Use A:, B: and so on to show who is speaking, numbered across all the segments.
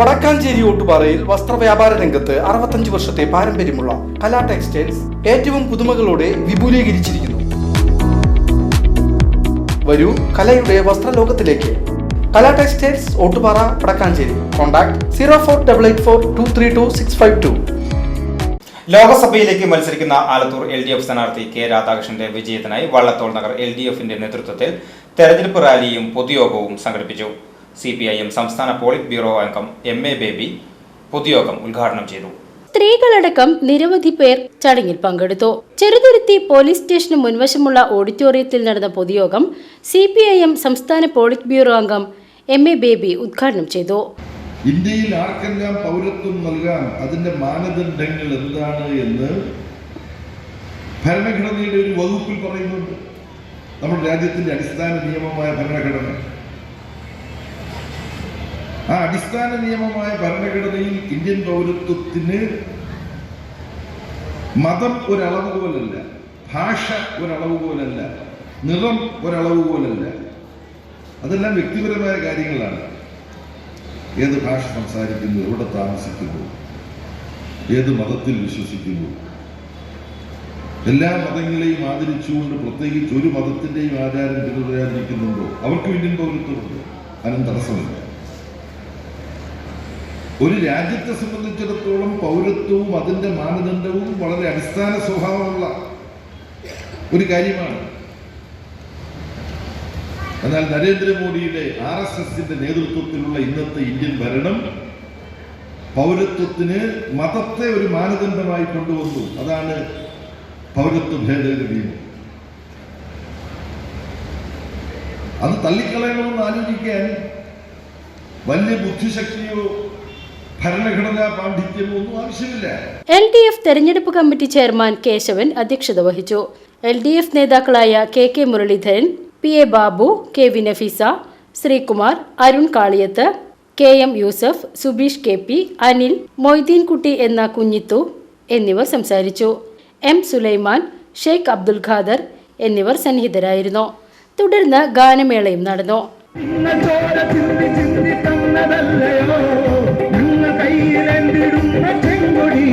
A: വടക്കാഞ്ചേരി ഓട്ടുപാറയിൽ വസ്ത്രവ്യാപാര രംഗത്ത് അറുപത്തഞ്ച് വർഷത്തെ പാരമ്പര്യമുള്ള കലാ ടെക്സ്റ്റൈൽസ് ഏറ്റവും പുതുമകളോടെ വിപുലീകരിച്ചിരിക്കുന്നു. വരൂ കലയുടെ വസ്ത്രലോകത്തിലേക്ക്. Kala textiles Ottupara Vadakkanchery. Contact zero four double eight four two three two six five two.
B: ലോകസഭയിലേക്ക് മത്സരിക്കുന്ന ആലത്തൂർ എൽ ഡി എഫ് സ്ഥാനാർത്ഥി കെ രാധാകൃഷ്ണന്റെ വിജയത്തിനായി വള്ളത്തോൾ നഗർ എൽ ഡി എഫിന്റെ നേതൃത്വത്തിൽ തെരഞ്ഞെടുപ്പ് റാലിയും പൊതുയോഗവും സംഘടിപ്പിച്ചു. സി പി ഐ എം സംസ്ഥാന പോളിറ്റ് ബ്യൂറോ അംഗം എം എ ബേബി പൊതുയോഗം ഉദ്ഘാടനം ചെയ്തു.
C: സ്ത്രീകളടക്കം നിരവധി പേർ ചടങ്ങിൽ പങ്കെടുത്തു. ചെറുതുരുത്തി പോലീസ് സ്റ്റേഷന് മുൻവശമുള്ള ഓഡിറ്റോറിയത്തിൽ നടന്ന പൊതുയോഗം സി പി ഐ എം സംസ്ഥാന പോളിറ്റ് ബ്യൂറോ അംഗം എം എ ബേബി ഉദ്ഘാടനം ചെയ്തു.
D: ഇന്ത്യയിൽ ആർക്കെല്ലാം പൗരത്വം നൽകാം അതിന്റെ മാനദണ്ഡങ്ങൾ എന്താണ് എന്ന് ഭരണഘടനയുടെ ഒരു വകുപ്പിൽ പറയുന്നുണ്ട്. നമ്മുടെ രാജ്യത്തിന്റെ അടിസ്ഥാന നിയമമായ ഭരണഘടന. ആ അടിസ്ഥാന നിയമമായ ഭരണഘടനയിൽ ഇന്ത്യൻ പൗരത്വത്തിന് മതം ഒരളവുകോലല്ല ഭാഷ ഒരളവുകോലല്ല നിറം ഒരളവുകോലല്ല. അതെല്ലാം വ്യക്തിപരമായ കാര്യങ്ങളാണ്. ഏത് ഭാഷ സംസാരിക്കുന്നു എവിടെ താമസിക്കുന്നു ഏത് മതത്തിൽ വിശ്വസിക്കുന്നു. എല്ലാ മതങ്ങളെയും ആദരിച്ചുകൊണ്ട് പ്രത്യേകിച്ച് ഒരു മതത്തിന്റെയും ആചാരം പിന്തുടരാതിരിക്കുന്നുണ്ടോ? അവർക്ക് ഇന്ത്യൻ പൗരത്വമുണ്ട്. അതിനും തടസ്സമില്ല. ഒരു രാജ്യത്തെ സംബന്ധിച്ചിടത്തോളം പൗരത്വവും അതിന്റെ മാനദണ്ഡവും വളരെ അടിസ്ഥാന സ്വഭാവമുള്ള ഒരു കാര്യമാണ്. എന്നാൽ നരേന്ദ്രമോദിയുടെ ആർ എസ് എസിന്റെ നേതൃത്വത്തിലുള്ള ഇന്നത്തെ ഇന്ത്യൻ ഭരണം പൗരത്വത്തിന് മതത്തെ ഒരു മാനദണ്ഡമായി കൊണ്ടുവന്നു. അതാണ് പൗരത്വ ഭേദഗതി നിയമം. അത് തള്ളിക്കളയണമെന്ന് ആലോചിക്കാൻ വലിയ ബുദ്ധിശക്തിയോ ഭരണഘടനാ ആവശ്യമില്ല.
C: എൽ ഡി എഫ് തെരഞ്ഞെടുപ്പ് കമ്മിറ്റി ചെയർമാൻ കേശവൻ അധ്യക്ഷത വഹിച്ചു. എൽ ഡി എഫ് നേതാക്കളായ K K Muraleedharan P A Babu K V Nafeesa Sreekumar Arun Kaliyath K M Yusuf Subeesh K P Anil Moideenkutty എന്ന കുഞ്ഞിത്തു എന്നിവർ സംസാരിച്ചു. എം സുലൈമാൻ ഷെയ്ഖ് അബ്ദുൽ ഖാദർ എന്നിവർ സന്നിഹിതരായിരുന്നു. തുടർന്ന് ഗാനമേളയും നടന്നു.
E: കയ്യിലെന്തിടുന്ന ചെങ്കൊടി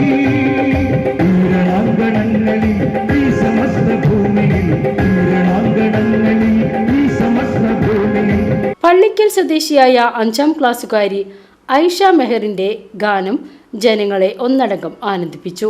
E: ൂരണാങ്കണങ്ങളിൽ ഈ സമസ്ത ഭൂമിയിൽ ൂരണാങ്കണങ്ങളിൽ ഈ സമസ്ത ഭൂമിയിൽ
C: പള്ളിക്കൽ സ്വദേശിയായ അഞ്ചാം ക്ലാസ്സുകാരി ഐഷ മെഹറിന്റെ ഗാനം ജനങ്ങളെ ഒന്നടങ്കം ആനന്ദിപ്പിച്ചു.